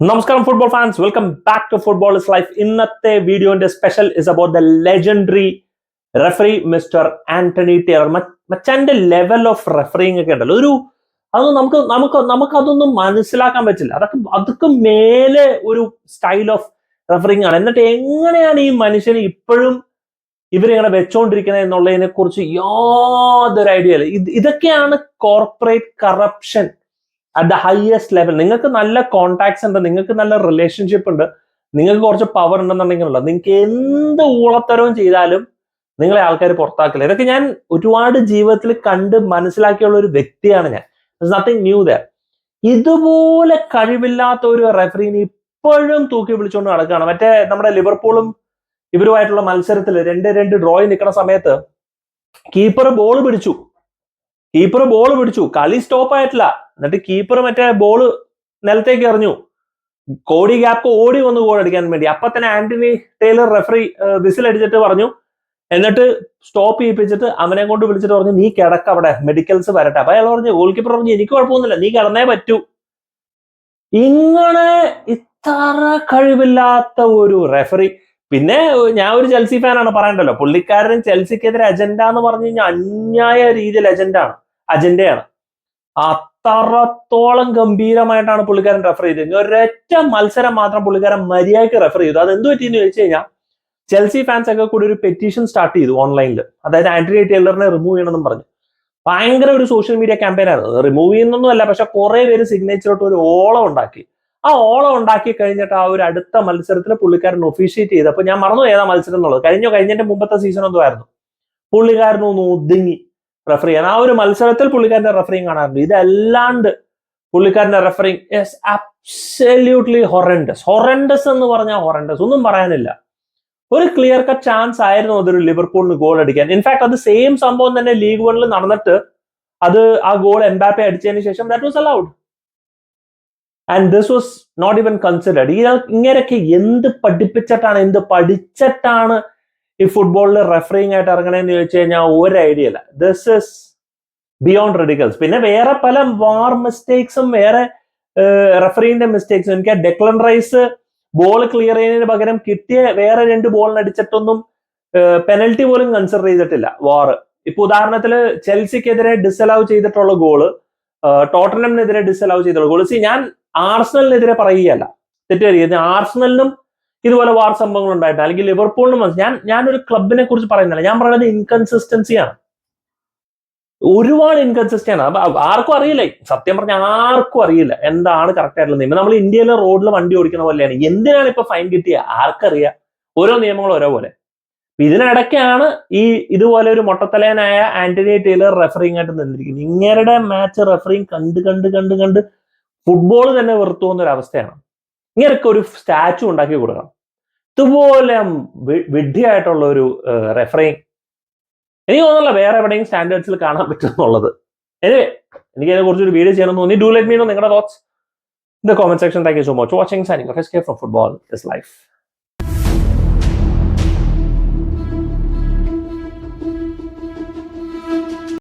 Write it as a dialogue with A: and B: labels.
A: നമസ്കാരം football fans welcome back to football is life ഇന്നത്തെ വീഡിയോന്റെ special is about the legendary referee mister Anthony Taylor മച്ചാന്റെ level of refereeing ഒക്കെ ഉണ്ടല്ലോ. ഒരു അതൊന്നും നമുക്ക് നമുക്ക് നമുക്ക് അതൊന്നും മനസ്സിലാക്കാൻ പറ്റില്ല. അതൊക്കെ അതൊക്കെ മേലെ ഒരു സ്റ്റൈൽ ഓഫ് റെഫറിങ് ആണ്. എന്നിട്ട് എങ്ങനെയാണ് ഈ മനുഷ്യന് ഇപ്പോഴും ഇവരിങ്ങനെ വെച്ചോണ്ടിരിക്കുന്നത് എന്നുള്ളതിനെ കുറിച്ച് യാതൊരു ഐഡിയ ഇല്ല ഇത് ഇതൊക്കെയാണ് corporate corruption at the highest level നിങ്ങൾക്ക് നല്ല കോണ്ടാക്ട്സ് ഉണ്ട് നിങ്ങൾക്ക് നല്ല റിലേഷൻഷിപ്പ് ഉണ്ട് നിങ്ങൾക്ക് കുറച്ച് പവർ ഉണ്ടെന്നുണ്ടെങ്കിലുള്ള നിങ്ങൾക്ക് എന്ത് ഊളത്തരവും ചെയ്താലും നിങ്ങളെ ആൾക്കാർ പുറത്താക്കില്ല. ഇതൊക്കെ ഞാൻ ഒരുപാട് ജീവിതത്തിൽ കണ്ട് മനസ്സിലാക്കിയുള്ള ഒരു വ്യക്തിയാണ് ഞാൻ. നത്തിങ് ന്യൂ ദർ ഇതുപോലെ കഴിവില്ലാത്ത ഒരു റെഫറീനെ ഇപ്പോഴും തൂക്കി വിളിച്ചുകൊണ്ട് നടക്കുകയാണ്. മറ്റേ നമ്മുടെ ലിവർപൂളും ഇവരുമായിട്ടുള്ള മത്സരത്തിൽ രണ്ട് രണ്ട് ഡ്രോയിൽ നിൽക്കുന്ന സമയത്ത് കീപ്പർ ബോൾ പിടിച്ചു. കീപ്പർ ബോൾ പിടിച്ചു. കളി സ്റ്റോപ്പ് ആയിട്ടില്ല. എന്നിട്ട് കീപ്പർ മറ്റേ ബോൾ നിലത്തേക്ക് എറിഞ്ഞു. കോടി ഗ്യാപ്പ് ഓടി വന്ന് ഗോൾ അടിക്കാൻ വേണ്ടി. അപ്പൊ തന്നെ ആന്റണി ടൈലർ റെഫറി വിസിൽ അടിച്ചിട്ട് പറഞ്ഞു. എന്നിട്ട് സ്റ്റോപ്പ് ചെയ്യിപ്പിച്ചിട്ട് അവനെ കൊണ്ട് വിളിച്ചിട്ട് പറഞ്ഞു നീ കിടക്ക അവിടെ മെഡിക്കൽസ് വരട്ടെ. അപ്പൊ അയാൾ പറഞ്ഞു ഗോൾ കീപ്പർ പറഞ്ഞു എനിക്ക് കുഴപ്പമൊന്നുമില്ല നീ കിടന്നേ പറ്റൂ. ഇങ്ങനെ ഇത്ര കഴിവില്ലാത്ത ഒരു റെഫറി പിന്നെ ഞാൻ ഒരു ചെൽസി ഫാനാണ് പറയണ്ടല്ലോ. പുള്ളിക്കാരൻ ചെൽസിക്കെതിരെ അജണ്ട എന്ന് പറഞ്ഞു കഴിഞ്ഞാൽ അന്യായ രീതിയിൽ അജണ്ടാണ് അജണ്ടയാണ് അത്രത്തോളം ഗംഭീരമായിട്ടാണ് പുള്ളിക്കാരൻ റെഫർ ചെയ്തത്? ഒരൊറ്റ മത്സരം മാത്രം പുള്ളിക്കാരൻ മര്യാദയ്ക്ക് റെഫർ ചെയ്തു. അത് എന്ത് പറ്റിയെന്ന് ചോദിച്ചു കഴിഞ്ഞാൽ ചെൽസി ഫാൻസ് ഒക്കെ കൂടി ഒരു പെറ്റീഷൻ സ്റ്റാർട്ട് ചെയ്തു ഓൺലൈനിൽ അതായത് ആന്റണി ടൈലറിനെ റിമൂവ് ചെയ്യണമെന്നും പറഞ്ഞു. ഭയങ്കര ഒരു സോഷ്യൽ മീഡിയ ക്യാമ്പയിൻ ആയിരുന്നു. റിമൂവ് ചെയ്യുന്നൊന്നുമല്ല പക്ഷെ കുറെ പേര് സിഗ്നേച്ചറിട്ട് ഒരു ഓളം ഉണ്ടാക്കി. ആ ഓളം ഉണ്ടാക്കി കഴിഞ്ഞിട്ട് ആ ഒരു അടുത്ത മത്സരത്തിൽ പുള്ളിക്കാരൻ ഒഫീഷ്യേറ്റ് ചെയ്ത്. അപ്പൊ ഞാൻ മറന്നു ഏതാ മത്സരം എന്നുള്ളത്. കഴിഞ്ഞോ കഴിഞ്ഞതിന്റെ മുമ്പത്തെ സീസൺ ഒന്നും ആയിരുന്നു. പുള്ളിക്കാരനൊന്ന് ഒതുങ്ങി. റെഫർ ചെയ്യാൻ ആ ഒരു മത്സരത്തിൽ പുള്ളിക്കാരന്റെ റെഫറിങ് കാണാറുണ്ട്. ഇതല്ലാണ്ട് പുള്ളിക്കാരന്റെ refereeing yes absolutely horrendous horrendous എന്ന് പറഞ്ഞാൽ ഹൊറൻഡസ് ഒന്നും പറയാനില്ല. ഒരു ക്ലിയർ കട്ട് ചാൻസ് ആയിരുന്നു അതൊരു ലിവർപൂളിന് ഗോൾ അടിക്കാൻ. ഇൻഫാക്ട് അത് സെയിം സംഭവം തന്നെ ലീഗ് വണ്ണിൽ നടന്നിട്ട് അത് ആ ഗോൾ എംബാപ്പെ അടിച്ചതിന് ശേഷം that was allowed and this was not even considered ഈ ഇങ്ങനെയൊക്കെ എന്ത് പഠിപ്പിച്ചിട്ടാണ് എന്ത് പഠിച്ചിട്ടാണ് ഈ ഫുട്ബോളിൽ റെഫറിങ് ആയിട്ട് ഇറങ്ങണേന്ന് ചോദിച്ചു കഴിഞ്ഞാൽ ഒരു ഐഡിയ ഇല്ല. ദിസ് ഇസ് ബിയോണ്ട് റെഡിക്കൽസ് പിന്നെ വേറെ പല വാർ മിസ്റ്റേക്സും വേറെ റെഫറിന്റെ മിസ്റ്റേക്സും എനിക്ക് ഡെക്ലൻ റൈസ് ബോൾ ക്ലിയർ ചെയ്യുന്നതിന് പകരം കിട്ടിയ വേറെ രണ്ട് ബോളിന് അടിച്ചിട്ടൊന്നും പെനൽറ്റി പോലും കൺസിഡർ ചെയ്തിട്ടില്ല വാർ ഇപ്പൊ ഉദാഹരണത്തിൽ ചെൽസിക്കെതിരെ ഡിസലവ് ചെയ്തിട്ടുള്ള ഗോൾ ടോട്ടനമിനെതിരെ ഡിസലവ് ചെയ്തിട്ടുള്ള ഗോൾ സി ഞാൻ ആർസണലിനെതിരെ പറയുകയല്ല. തെറ്റുവരിക ആർസണലിനും ഇതുപോലെ വാർ സംഭവങ്ങൾ ഉണ്ടായിട്ട് അല്ലെങ്കിൽ ലിവർപൂളിനും ഞാൻ ഞാനൊരു ക്ലബിനെ കുറിച്ച് പറയുന്നില്ല. ഞാൻ പറയുന്നത് ഇൻകൺസിസ്റ്റൻസിയാണ് ഒരുപാട് ഇൻകൺസിസ്റ്റന്റ് ആണ്. അപ്പൊ ആർക്കും അറിയില്ല. സത്യം പറഞ്ഞ ആർക്കും അറിയില്ല എന്താണ് കറക്റ്റ് ആയിട്ടുള്ള നിയമം നമ്മൾ ഇന്ത്യയിലെ റോഡിൽ വണ്ടി ഓടിക്കുന്ന പോലെയാണ്. എന്തിനാണ് ഇപ്പൊ ഫൈൻ കിട്ടിയ? ആർക്കറിയാം. ഓരോ നിയമങ്ങളും ഓരോ പോലെ. ഇതിനിടയ്ക്കാണ് ഈ ഇതുപോലെ ഒരു മൊട്ടത്തലേനായ ആന്റണി ടൈലർ റെഫറിങ് ആയിട്ട് നിന്നിരിക്കുന്നത്. ഇങ്ങനെ മാച്ച് റെഫറിങ് കണ്ട് കണ്ട് കണ്ട് കണ്ട് ഫുട്ബോൾ തന്നെ വെറുത്തു പോകുന്ന ഒരു അവസ്ഥയാണ്. ഇങ്ങനെയൊക്കെ ഒരു സ്റ്റാച്ചു ഉണ്ടാക്കി കൊടുക്കണം. ഇതുപോലെ വിഡ്ഢിയായിട്ടുള്ള ഒരു റെഫറിങ് എനിക്ക് തോന്നുന്നില്ല വേറെ എവിടെയും സ്റ്റാൻഡേർഡ്സിൽ കാണാൻ പറ്റുന്നുള്ളത്. എനിവേ എനിക്ക് അതിനെ കുറിച്ചൊരു വീഡിയോ ചെയ്യണമെന്ന് തോന്നി. ഡു ലെറ്റ് മീ നോ നിങ്ങളുടെ thoughts in the comment section thank you so much watching signing from football is life